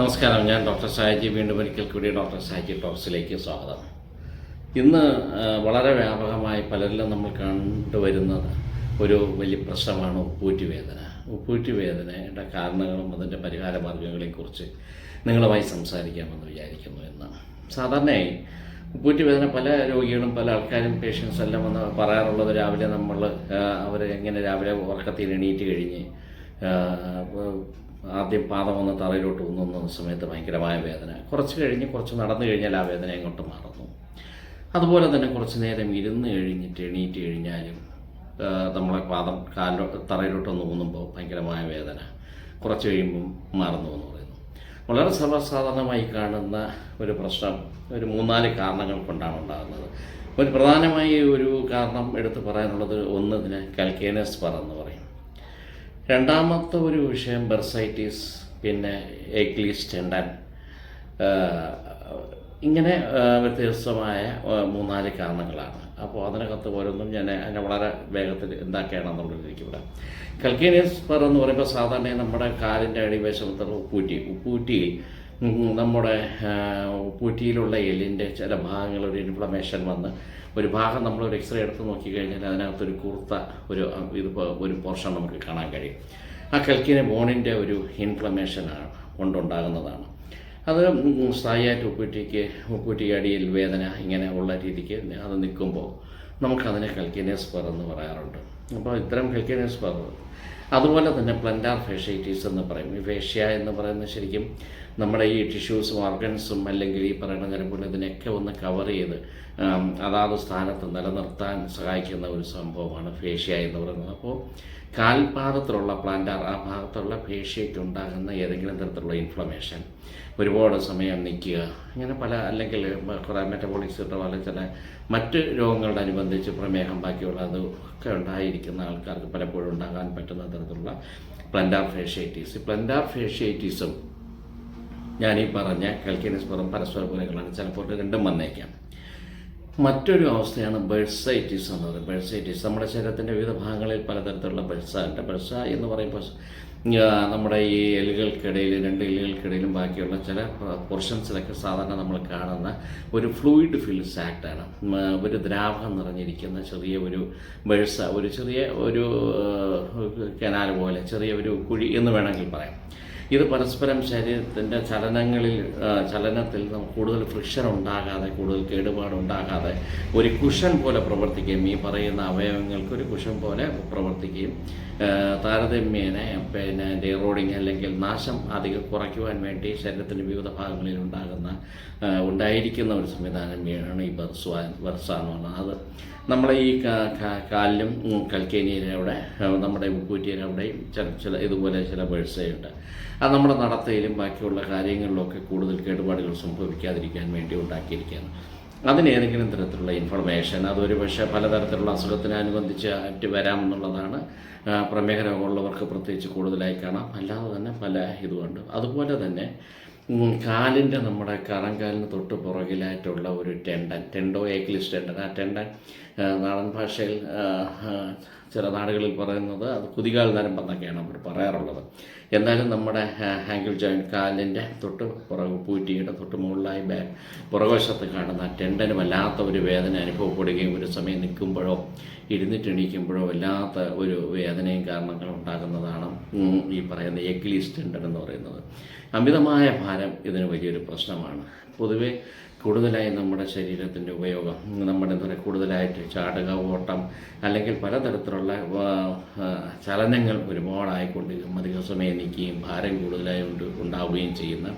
നമസ്കാരം ഞാൻ ഡോക്ടർ സാഹജി വീണ്ടും ഒരിക്കൽ കൂടി ഡോക്ടർ സാഹജി ടോക്സിലേക്ക് സ്വാഗതം. ഇന്ന് വളരെ വ്യാപകമായി പലരിലും നമ്മൾ കണ്ടുവരുന്നത് ഒരു വലിയ പ്രശ്നമാണ് ഉപ്പൂറ്റി വേദന ഉപ്പൂറ്റി വേദനയുടെ കാരണങ്ങളും അതിന്റെ പരിഹാര മാർഗങ്ങളെക്കുറിച്ച് നിങ്ങളുമായി സംസാരിക്കാമെന്ന് വിചാരിക്കുന്നു എന്നാണ് സാധാരണയായി ഉപ്പൂറ്റി വേദന പല രോഗികളും പല ആൾക്കാരും പേഷ്യൻസ് എല്ലാം വന്ന് പറയാറുള്ളത് രാവിലെ നമ്മൾ അവർ എങ്ങനെ രാവിലെ ഉറക്കത്തിൽ എണീറ്റ് കഴിഞ്ഞ് ആദ്യം പാദം ഒന്ന് തറയിലോട്ട് ഊന്നുന്ന സമയത്ത് ഭയങ്കരമായ വേദന. കുറച്ച് കഴിഞ്ഞ് കുറച്ച് നടന്നു കഴിഞ്ഞാൽ ആ വേദന അങ്ങോട്ട് മാറുന്നു. അതുപോലെ തന്നെ കുറച്ച് നേരം ഇരുന്ന് കഴിഞ്ഞിട്ട് എണീറ്റ് കഴിഞ്ഞാലും നമ്മളെ പാദം കാലിലോ തറയിലോട്ടൊന്ന് ഊന്നുമ്പോൾ ഭയങ്കരമായ വേദന കുറച്ച് കഴിയുമ്പം മാറുന്നു എന്ന് പറയുന്നു. വളരെ സർവസാധാരണമായി കാണുന്ന ഒരു പ്രശ്നം ഒരു മൂന്നാൽ കാരണങ്ങൾ കൊണ്ടാണ് ഉണ്ടാകുന്നത്. ഒരു പ്രധാനമായി ഒരു കാരണം എടുത്തു പറയാനുള്ളത് ഒന്ന് ഇതിന് കൽക്കേനസ് പറ എന്ന് പറയും. രണ്ടാമത്തെ ഒരു വിഷയം ബെർസൈറ്റീസ് പിന്നെ എഗ്ലീസ് ടെൻഡൻ ഇങ്ങനെ വ്യത്യസ്തമായ മൂന്നാൽ കാരണങ്ങളാണ്. അപ്പോൾ അതിനകത്ത് ഓരോന്നും ഞാൻ അതിനെ വളരെ വേഗത്തിൽ എന്താക്കുകയാണെന്നുള്ളത് എനിക്ക് ഇവിടെ കൽക്കേനിയസ് എന്ന് പറയുമ്പോൾ സാധാരണ നമ്മുടെ കാലിന്റെ അടിവശത്തുള്ള ഉപ്പൂറ്റി. ഉപ്പൂറ്റി നമ്മുടെ പുറ്റിയിലുള്ള എല്ലിന്റെ ചില ഭാഗങ്ങൾ ഒരു ഇൻഫ്ലമേഷൻ വന്ന് ഒരു ഭാഗം നമ്മൾ ഒരു എക്സ്റേ എടുത്ത് നോക്കിക്കഴിഞ്ഞാൽ അതിനകത്തൊരു കൂർത്ത ഒരു ഇത് ഒരു പോർഷൻ നമുക്ക് കാണാൻ കഴിയും. ആ കൽക്കിനെ ബോണിന്റെ ഒരു ഇൻഫ്ലമേഷനാണ് കൊണ്ടുണ്ടാകുന്നതാണ്. അത് സ്ഥായിയായിട്ട് ഉപ്പൂറ്റിക്ക് ഉപ്പൂറ്റിക്ക് അടിയിൽ വേദന ഇങ്ങനെ ഉള്ള രീതിക്ക് അത് നിൽക്കുമ്പോൾ നമുക്കതിനെ കൽക്കിനേസ് പെർ എന്ന് പറയാറുണ്ട്. അപ്പോൾ ഇത്തരം കൽക്കിനേസ് പെർ അതുപോലെ തന്നെ പ്ലന്റാർ ഫേഷ്യൈറ്റീസ് എന്ന് പറയും. ഈ ഫേഷ്യ എന്ന് പറയുന്നത് ശരിക്കും നമ്മുടെ ഈ ടിഷ്യൂസും ഓർഗൻസും അല്ലെങ്കിൽ ഈ പറയുന്ന ഞരമ്പുകൾ ഇതിനെയൊക്കെ ഒന്ന് കവർ ചെയ്ത് അതാത് സ്ഥാനത്ത് നിലനിർത്താൻ സഹായിക്കുന്ന ഒരു സംഭവമാണ് ഫേഷ്യ എന്ന് പറയുന്നത്. അപ്പോൾ കാൽപാദത്തിലുള്ള പ്ലാന്റാർ ആ ഭാഗത്തുള്ള ഫേഷ്യയ്ക്ക് ഉണ്ടാകുന്ന ഏതെങ്കിലും തരത്തിലുള്ള ഇൻഫ്ലമേഷൻ ഒരുപാട് സമയം നിൽക്കുക ഇങ്ങനെ പല അല്ലെങ്കിൽ കുറേ മെറ്റബോളിക് സിൻഡ്രോം അല്ലെങ്കിൽ ചില മറ്റ് രോഗങ്ങളോടനുബന്ധിച്ച് പ്രമേഹം ബാക്കിയുള്ള അത് ഒക്കെ ഉണ്ടായിരിക്കുന്ന ആൾക്കാർക്ക് പലപ്പോഴും ഉണ്ടാകാൻ പറ്റുന്ന തരത്തിലുള്ള പ്ലന്റാർ ഫേഷ്യൈറ്റീസ് ഈ പ്ലന്റാർ ഫേഷ്യൈറ്റീസും ഞാൻ ഈ പറഞ്ഞ കൽക്കിനിസ്പുറം പരസ്പര പൂരങ്ങളാണ് ചിലപ്പോൾ രണ്ടും വന്നേക്കാം. മറ്റൊരു അവസ്ഥയാണ് ബെഴ്സൈറ്റിസ് എന്ന് പറയുന്നത് ബെഴ്സൈറ്റിസ് നമ്മുടെ ശരീരത്തിന്റെ വിവിധ ഭാഗങ്ങളിൽ പലതരത്തിലുള്ള ബെഴ്സ ഉണ്ട്. ബെഴ്സ എന്ന് പറയുമ്പോൾ നമ്മുടെ ഈ എല്ലുകൾക്കിടയിൽ രണ്ട് എല്ലുകൾക്കിടയിലും ബാക്കിയുള്ള ചില പോർഷൻസിലൊക്കെ സാധാരണ നമ്മൾ കാണുന്ന ഒരു ഫ്ലൂയിഡ് ഫിൽ സാക്റ്റാണ് ഒരു ദ്രാവകം നിറഞ്ഞിരിക്കുന്ന ചെറിയ ഒരു ബെഴ്സ ഒരു ചെറിയ ഒരു കനാൽ പോലെ ചെറിയ ഒരു കുഴി എന്ന് വേണമെങ്കിൽ പറയാം. ഇത് പരസ്പരം ശരീരത്തിന്റെ ചലനങ്ങളിൽ ചലനത്തിൽ നമുക്ക് കൂടുതൽ ഫ്രിക്ഷൻ ഉണ്ടാകാതെ കൂടുതൽ കേടുപാടുണ്ടാകാതെ ഒരു കുഷൻ പോലെ പ്രവർത്തിക്കുകയും ഈ പറയുന്ന അവയവങ്ങൾക്ക് ഒരു കുഷൻ പോലെ പ്രവർത്തിക്കുകയും താരതമ്യേന പിന്നെ ഡീറോഡിങ് അല്ലെങ്കിൽ നാശം അധികം കുറയ്ക്കുവാൻ വേണ്ടി ശരീരത്തിന്റെ വിവിധ ഭാഗങ്ങളിൽ ഉണ്ടാകുന്ന ഉണ്ടായിരിക്കുന്ന ഒരു സംവിധാനമാണ് ഈ ബർസ്വാൻ ബർസ അത് നമ്മളെ ഈ കാലിലും ഉം, കൽക്കേനിയിലും അവിടെ നമ്മുടെ ഉപ്പൂറ്റിയിലും അവിടെയും ചില ചില ഇതുപോലെ ചില ബേഴ്സയുണ്ട് അത് നമ്മുടെ നടത്തയിലും ബാക്കിയുള്ള കാര്യങ്ങളിലൊക്കെ കൂടുതൽ കേടുപാടുകൾ സംഭവിക്കാതിരിക്കാൻ വേണ്ടി ഉണ്ടാക്കിയിരിക്കുകയാണ് അതിന് ഏതെങ്കിലും തരത്തിലുള്ള ഇൻഫർമേഷൻ അതൊരു പക്ഷേ പലതരത്തിലുള്ള അസുഖത്തിനനുബന്ധിച്ച് ആയിട്ട് വരാമെന്നുള്ളതാണ് പ്രമേഹ രോഗമുള്ളവർക്ക് പ്രത്യേകിച്ച് കൂടുതലായി കാണാം. അല്ലാതെ തന്നെ പല ഇതുമുണ്ട്. അതുപോലെ തന്നെ കാലിന്റെ നമ്മുടെ കറങ്കാലിന് തൊട്ട് പുറകിലായിട്ടുള്ള ഒരു ടെൻഡൻ ടെൻഡോ ഏക്ലിസ് ടെൻഡൻ ആ ടെൻഡൻ നാടൻ ഭാഷയിൽ ചില നാടുകളിൽ പറയുന്നത് അത് കുതികാൽ നരമ്പെന്നൊക്കെയാണ് അവർ പറയാറുള്ളത്. എന്നാലും നമ്മുടെ ഹാങ്കിൾ ജോയിന്റ് കാലിന്റെ തൊട്ട് പുറകു പൂറ്റിയുടെ തൊട്ട് മുകളിലായി ബാ പുറകുവശത്ത് കാണുന്ന ടെൻഡന് വല്ലാത്ത ഒരു വേദന അനുഭവപ്പെടുകയും ഒരു സമയം നിൽക്കുമ്പോഴോ ഇരുന്നിട്ട് എണീക്കുമ്പോഴോ വല്ലാത്ത ഒരു വേദനയും കാരണങ്ങൾ ഉണ്ടാകുന്നതാണ് ഈ പറയുന്ന എഗ്ലീസ് ടെൻഡൻ എന്ന് പറയുന്നത്. അമിതമായ ഭാരം ഇതിന് വലിയൊരു പ്രശ്നമാണ്. പൊതുവെ കൂടുതലായി നമ്മുടെ ശരീരത്തിന്റെ ഉപയോഗം നമ്മുടെ എന്താ പറയുക കൂടുതലായിട്ട് ചാടുക ഓട്ടം അല്ലെങ്കിൽ പലതരത്തിലുള്ള ചലനങ്ങൾ ഒരുപാടായിക്കൊണ്ട് അധിക സമയം നിൽക്കുകയും ഭാരം കൂടുതലായി ഉണ്ടാവുകയും ചെയ്യുന്ന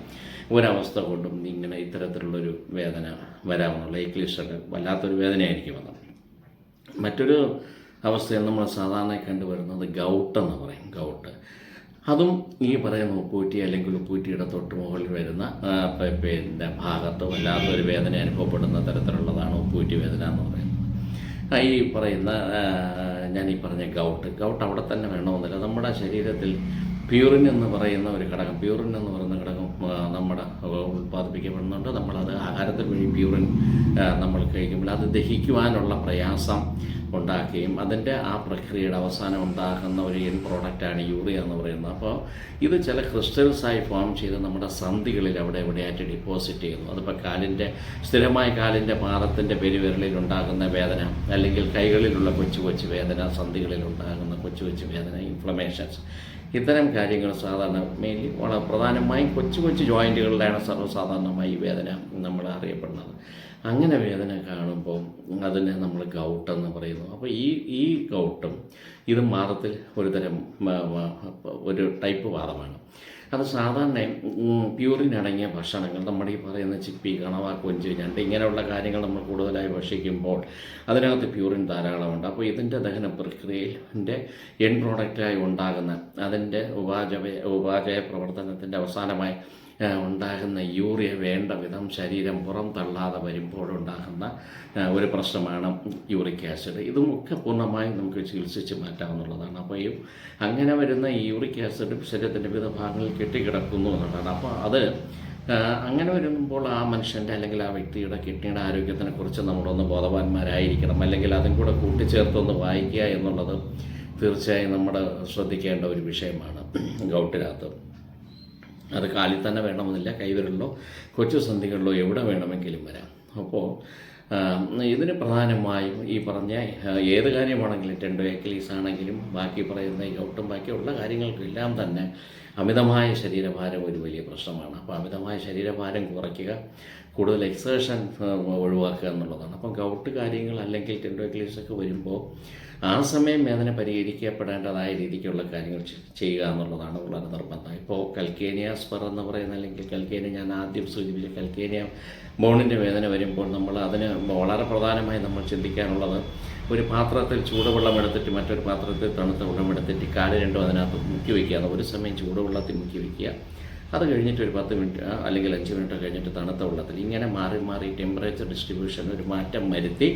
ഒരവസ്ഥ കൊണ്ടും ഇങ്ങനെ ഇത്തരത്തിലുള്ളൊരു വേദന വരാമെന്നുള്ള ഈ ക്ലിസ്റ്റർ വല്ലാത്തൊരു വേദനയായിരിക്കും അത്. മറ്റൊരു അവസ്ഥയിൽ നമ്മൾ സാധാരണ കണ്ടുവരുന്നത് ഗൗട്ട് എന്ന് പറയും. ഗൗട്ട്. അതും ഈ പറയുന്ന ഉപ്പൂറ്റി അല്ലെങ്കിൽ ഉപ്പൂറ്റിയുടെ തൊട്ട് മുകളിൽ വരുന്ന പിന്നെ ഭാഗത്ത് വല്ലാത്തൊരു വേദന അനുഭവപ്പെടുന്ന തരത്തിലുള്ളതാണ് ഉപ്പൂറ്റി വേദന എന്ന് പറയുന്നത്. ഈ പറയുന്ന ഞാൻ ഈ പറഞ്ഞ ഗൗട്ട്. ഗൗട്ട് അവിടെ തന്നെ വേണമെന്നില്ല. നമ്മുടെ ശരീരത്തിൽ പ്യൂറിൻ എന്ന് പറയുന്ന ഒരു ഘടകം പ്യൂറിൻ എന്ന് പറയുന്ന ഘടകം നമ്മുടെ ഉൽപ്പാദിപ്പിക്കപ്പെടുന്നുണ്ട്. നമ്മളത് ആഹാരത്തിൽ വഴി പ്യൂറിൻ നമ്മൾ കഴിക്കുമ്പോൾ അത് ദഹിക്കുവാനുള്ള പ്രയാസം ഉണ്ടാക്കുകയും അതിന്റെ ആ പ്രക്രിയയുടെ അവസാനം ഉണ്ടാകുന്ന ഒരു എൻ പ്രോഡക്റ്റാണ് യൂറിയ എന്ന് പറയുന്നത്. അപ്പോൾ ഇത് ചില ക്രിസ്റ്റൽസായി ഫോം ചെയ്ത് നമ്മുടെ സന്ധികളിൽ അവിടെ എവിടെയായിട്ട് ഡിപ്പോസിറ്റ് ചെയ്യുന്നു. അതിപ്പോൾ കാലിന്റെ സ്ഥിരമായ കാലിന്റെ പാദത്തിന്റെ പെരുവിരലിൽ ഉണ്ടാകുന്ന വേദന അല്ലെങ്കിൽ കൈകളിലുള്ള കൊച്ചു കൊച്ചു വേദന സന്ധികളിൽ ഉണ്ടാകുന്ന കൊച്ചു കൊച്ചു വേദന ഇൻഫ്ലമേഷൻസ് ഇത്തരം കാര്യങ്ങൾ സാധാരണ മെയിൻലി വളരെ പ്രധാനമായും കൊച്ചു കൊച്ചു ജോയിന്റുകളിലാണ് സർവസാധാരണമായി വേദന നമ്മൾ അറിയപ്പെടുന്നത് അങ്ങനെ വേദന കാണുമ്പോൾ അതിനെ നമ്മൾ ഗൗട്ടെന്ന് പറയുന്നു. അപ്പോൾ ഈ ഈ ഗൗട്ടും ഇത് മാറത്തിൽ ഒരു തരം ഒരു ടൈപ്പ് വാദമാണ്. അത് സാധാരണ പ്യൂറിൻ അടങ്ങിയ ഭക്ഷണങ്ങൾ നമ്മുടെ ഈ പറയുന്ന ചിപ്പി കണവ കൊഞ്ച് ഞണ്ട് ഇങ്ങനെയുള്ള കാര്യങ്ങൾ നമ്മൾ കൂടുതലായി ഭക്ഷിക്കുമ്പോൾ അതിനകത്ത് പ്യൂറിൻ ധാരാളമുണ്ട്. അപ്പോൾ ഇതിന്റെ ദഹന പ്രക്രിയയിന്റെ എൻ പ്രോഡക്റ്റായി ഉണ്ടാകുന്ന അതിന്റെ ഉപാചവ ഉപാചയ പ്രവർത്തനത്തിന്റെ അവസാനമായി ഉണ്ടാകുന്ന യൂറിയ വേണ്ട വിധം ശരീരം പുറം തള്ളാതെ വരുമ്പോഴുണ്ടാകുന്ന ഒരു പ്രശ്നമാണ് യൂറിക് ആസിഡ്. ഇതും ഒക്കെ പൂർണമായും നമുക്ക് ചികിത്സിച്ച് മാറ്റാവുന്നതാണ്. അപ്പോൾ ഈ അങ്ങനെ വരുന്ന ഈ യൂറിക് ആസിഡ് ശരീരത്തിന്റെ വിവിധ ഭാഗങ്ങളിൽ കെട്ടിക്കിടക്കുന്നു എന്നുള്ളതാണ്. അപ്പോൾ അത് അങ്ങനെ വരുമ്പോൾ ആ മനുഷ്യന്റെ അല്ലെങ്കിൽ ആ വ്യക്തിയുടെ കിഡ്നിയുടെ ആരോഗ്യത്തിനെ കുറിച്ച് നമ്മളൊന്ന് ബോധവാന്മാരായിരിക്കണം. അല്ലെങ്കിൽ അതും കൂടെ കൂട്ടിച്ചേർത്തൊന്ന് വായിക്കുക എന്നുള്ളത് തീർച്ചയായും നമ്മൾ ശ്രദ്ധിക്കേണ്ട ഒരു വിഷയമാണ് ഗൗട്ടിനകത്ത്. അത് കാലിൽ തന്നെ വേണമെന്നില്ല കൈവിരലിലോ കൊച്ചു സന്ധികളിലോ എവിടെ വേണമെങ്കിലും വരാം. അപ്പോൾ ഇതിന് പ്രധാനമായും ഈ പറഞ്ഞ ഏത് കാര്യമാണെങ്കിലും ടെൻഡോ എക്ലീസ് ആണെങ്കിലും ബാക്കി പറയുന്ന ഈ ഒട്ടും ബാക്കിയുള്ള കാര്യങ്ങൾക്കെല്ലാം തന്നെ അമിതമായ ശരീരഭാരം ഒരു വലിയ പ്രശ്നമാണ്. അപ്പോൾ അമിതമായ ശരീരഭാരം കുറയ്ക്കുക കൂടുതൽ എക്സേഷൻ ഒഴിവാക്കുക എന്നുള്ളതാണ്. അപ്പം ഗൗട്ട് കാര്യങ്ങൾ അല്ലെങ്കിൽ ടെൻഡോക്ലീസൊക്കെ വരുമ്പോൾ ആ സമയം വേദന പരിഹരിക്കപ്പെടേണ്ടതായ രീതിക്കുള്ള കാര്യങ്ങൾ ചെയ്യുക എന്നുള്ളതാണ് വളരെ നിർബന്ധം. ഇപ്പോൾ കൽക്കേനിയ സ്പർ എന്ന് പറയുന്ന അല്ലെങ്കിൽ കൽക്കേനിയ ഞാൻ ആദ്യം സൂചിപ്പിച്ച കൽക്കേനിയ ബോണിന്റെ വേദന വരുമ്പോൾ നമ്മൾ അതിന് വളരെ പ്രധാനമായി നമ്മൾ ചിന്തിക്കാനുള്ളത് ഒരു പാത്രത്തിൽ ചൂടുവെള്ളം എടുത്തിട്ട് മറ്റൊരു പാത്രത്തിൽ തണുത്ത വെള്ളം എടുത്തിട്ട് കാൽ രണ്ടും അതിനകത്ത് മുക്കി വയ്ക്കുക ഒരു സമയം ചൂടുവെള്ളത്തിൽ മുക്കി വയ്ക്കുക അത് കഴിഞ്ഞിട്ട് ഒരു പത്ത് മിനിറ്റ് അല്ലെങ്കിൽ അഞ്ച് മിനിറ്റ് കഴിഞ്ഞിട്ട് തണുത്ത വെള്ളത്തിൽ ഇങ്ങനെ മാറി മാറി ടെമ്പറേച്ചർ ഡിസ്ട്രിബ്യൂഷൻ ഒരു മാറ്റം വരുത്തി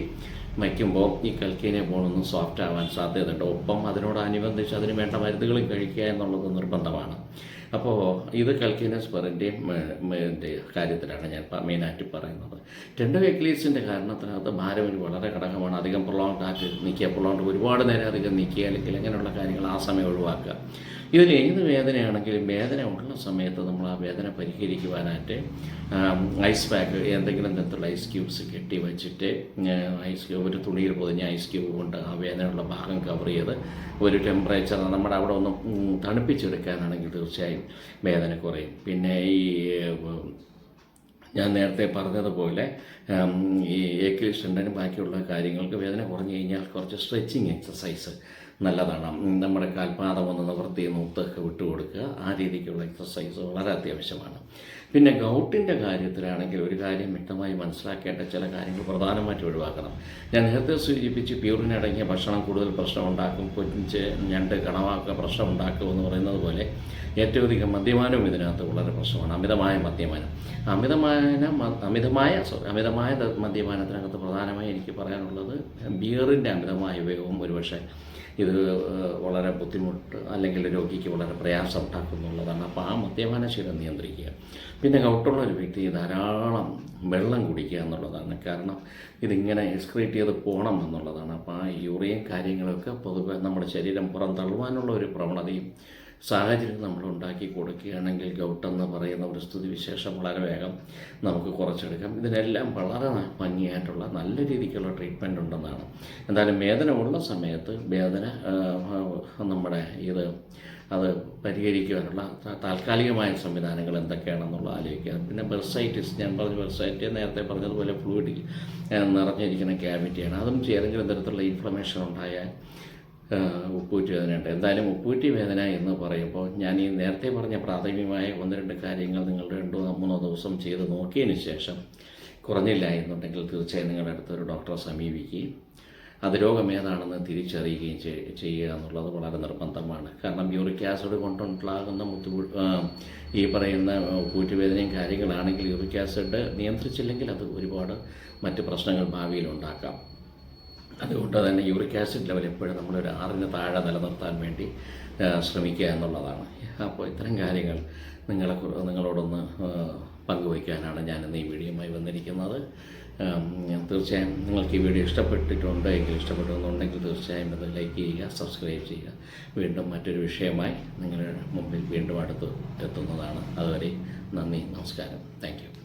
വയ്ക്കുമ്പോൾ ഈ കൽക്കേനിയ ബോണൊന്നും സോഫ്റ്റ് ആവാൻ സാധ്യതയുണ്ട്. ഒപ്പം അതിനോടനുബന്ധിച്ച് അതിന് വേണ്ട മരുന്നുകളും കഴിക്കുക എന്നുള്ളത് നിർബന്ധമാണ്. അപ്പോൾ ഇത് കൽക്കേനിയ സ്പെറിന്റെയും കാര്യത്തിലാണ് ഞാൻ മെയിനായിട്ട് പറയുന്നത്. ടെൻഡർ എക്ലീസിന്റെ കാരണത്തിനകത്ത് ഭാരം ഒരു വളരെ ഘടകമാണ്. അധികം പ്രൊളോങ് ആയിട്ട് നിൽക്കുക പ്രൊളോങ് ഒരുപാട് നേരം അധികം നിൽക്കുക അല്ലെങ്കിൽ അങ്ങനെയുള്ള കാര്യങ്ങൾ ആ സമയം ഒഴിവാക്കുക. ഇതിൽ ഏത് വേദനയാണെങ്കിലും വേദന ഉള്ള സമയത്ത് നമ്മൾ ആ വേദന പരിഹരിക്കുവാനായിട്ട് ഐസ് പാക്ക് എന്തെങ്കിലും തരത്തിലുള്ള ഐസ് ക്യൂബ്സ് കെട്ടി വെച്ചിട്ട് ഐസ് ക്യൂബ് ഒരു തുണിയിൽ പൊതിഞ്ഞ ഐസ് ക്യൂബ് കൊണ്ട് ആ വേദനയുള്ള ഭാഗം കവർ ചെയ്ത് ഒരു ടെമ്പറേച്ചർ നമ്മുടെ അവിടെ ഒന്ന് തണുപ്പിച്ചെടുക്കാനാണെങ്കിൽ തീർച്ചയായും വേദന കുറയും. പിന്നെ ഈ ഞാൻ നേരത്തെ പറഞ്ഞതുപോലെ ഈ ഈ ഷണ്ടനും ബാക്കിയുള്ള കാര്യങ്ങൾക്ക് വേദന കുറഞ്ഞു കഴിഞ്ഞാൽ കുറച്ച് സ്ട്രെച്ചിങ് എക്സസൈസ് നല്ലതാണ്. നമ്മുടെ കാൽപാദം ഒന്ന് നിവർത്തി നൂത്തൊക്കെ വിട്ടുകൊടുക്കുക. ആ രീതിക്കുള്ള എക്സസൈസ് വളരെ അത്യാവശ്യമാണ്. പിന്നെ ഗൗട്ടിന്റെ കാര്യത്തിലാണെങ്കിൽ ഒരു കാര്യം വ്യക്തമായി മനസ്സിലാക്കേണ്ട ചില കാര്യങ്ങൾ പ്രധാനമായിട്ട് ഒഴിവാക്കണം. ഞാൻ നേരത്തെ സൂചിപ്പിച്ച് പ്യൂറിനടങ്ങിയ ഭക്ഷണം കൂടുതൽ പ്രശ്നം ഉണ്ടാക്കും കൊഞ്ച് ഞണ്ട് കണവാക്ക പ്രശ്നം ഉണ്ടാക്കും എന്ന് പറയുന്നത് പോലെ ഏറ്റവും അധികം മദ്യപാനവും ഇതിനകത്ത് വളരെ പ്രശ്നമാണ്. അമിതമായ മദ്യപാനം. അമിതമായ അമിതമായ സോറി അമിതമായ മദ്യപാനത്തിനകത്ത് പ്രധാനമായി എനിക്ക് പറയാനുള്ളത് ബിയറിന്റെ അമിതമായ ഉപയോഗം ഒരുപക്ഷെ ഇത് വളരെ ബുദ്ധിമുട്ട് അല്ലെങ്കിൽ രോഗിക്ക് വളരെ പ്രയാസം ഉണ്ടാക്കുന്നുള്ളതാണ്. അപ്പോൾ ആ മദ്യപാനശീലം നിയന്ത്രിക്കുക. പിന്നെ ഗൗട്ടുള്ള ഒരു വ്യക്തി ധാരാളം വെള്ളം കുടിക്കുക എന്നുള്ളതാണ്. കാരണം ഇതിങ്ങനെ എക്സ്ക്രീറ്റ് ചെയ്ത് പോകണം എന്നുള്ളതാണ്. അപ്പോൾ ആ യൂറിയൻ കാര്യങ്ങളൊക്കെ പൊതുവെ നമ്മുടെ ശരീരം പുറന്തള്ളുവാനുള്ള ഒരു പ്രവണതയും സാഹചര്യം നമ്മൾ ഉണ്ടാക്കി കൊടുക്കുകയാണെങ്കിൽ ഗൗട്ടെന്ന് പറയുന്ന ഒരു സ്ഥിതി വിശേഷം വളരെ വേഗം നമുക്ക് കുറച്ചെടുക്കാം. ഇതിനെല്ലാം വളരെ ഭംഗിയായിട്ടുള്ള നല്ല രീതിക്കുള്ള ട്രീറ്റ്മെന്റ് ഉണ്ടെന്നാണ്. എന്തായാലും വേദന ഉള്ള സമയത്ത് വേദന നമ്മുടെ ഇത് അത് പരിഹരിക്കുവാനുള്ള താൽക്കാലികമായ സംവിധാനങ്ങൾ എന്തൊക്കെയാണെന്നുള്ള ആലോചിക്കുക പിന്നെ ബെർസൈറ്റിസ് ഞാൻ പറഞ്ഞ ബെർസൈറ്റി നേരത്തെ പറഞ്ഞതുപോലെ ഫ്ലൂയിഡ് നിറഞ്ഞിരിക്കുന്ന ക്യാവിറ്റിയാണ് അതും ഏതെങ്കിലും തരത്തിലുള്ള ഇൻഫ്ലമേഷൻ ഉണ്ടായാൽ ഉപ്പൂറ്റി വേദനയുണ്ട്. എന്തായാലും ഉപ്പൂറ്റി വേദന എന്ന് പറയുമ്പോൾ ഞാൻ ഈ നേരത്തെ പറഞ്ഞ പ്രാഥമികമായ ഒന്ന് രണ്ട് കാര്യങ്ങൾ നിങ്ങൾ രണ്ടോ മൂന്നോ ദിവസം ചെയ്ത് നോക്കിയതിന് ശേഷം കുറഞ്ഞില്ല എന്നുണ്ടെങ്കിൽ തീർച്ചയായും നിങ്ങളുടെ അടുത്തൊരു ഡോക്ടറെ സമീപിക്കുകയും അത് രോഗം ഏതാണെന്ന് തിരിച്ചറിയുകയും ചെയ്- ചെയ്യുക എന്നുള്ളത് വളരെ നിർബന്ധമാണ്. കാരണം യൂറിക് ആസിഡ് കൊണ്ടുണ്ടാകുന്ന മുത്തു ഈ പറയുന്ന കൂറ്റുവേദനയും കാര്യങ്ങളാണെങ്കിൽ യൂറിക് ആസിഡ് നിയന്ത്രിച്ചില്ലെങ്കിൽ അത് ഒരുപാട് മറ്റ് പ്രശ്നങ്ങൾ ഭാവിയിൽ ഉണ്ടാക്കാം. അതുകൊണ്ട് തന്നെ യൂറിക് ആസിഡ് ലെവൽ എപ്പോഴും നമ്മളൊരു ആറിന് താഴെ നിലനിർത്താൻ വേണ്ടി ശ്രമിക്കുക എന്നുള്ളതാണ്. അപ്പോൾ ഇത്തരം കാര്യങ്ങൾ നിങ്ങളെ നിങ്ങളോടൊന്ന് പങ്കുവയ്ക്കാനാണ് ഞാൻ ഇന്ന് ഈ വീഡിയോയുമായി വന്നിരിക്കുന്നത്. തീർച്ചയായും നിങ്ങൾക്ക് ഈ വീഡിയോ ഇഷ്ടപ്പെട്ടിട്ടുണ്ട് എങ്കിൽ ഇഷ്ടപ്പെട്ടെന്നുണ്ടെങ്കിൽ തീർച്ചയായും ഇത് ലൈക്ക് ചെയ്യുക സബ്സ്ക്രൈബ് ചെയ്യുക. വീണ്ടും മറ്റൊരു വിഷയമായി നിങ്ങളുടെ മുമ്പിൽ വീണ്ടും അടുത്ത് എത്തുന്നതാണ്. അതുവരെ നന്ദി നമസ്കാരം. താങ്ക്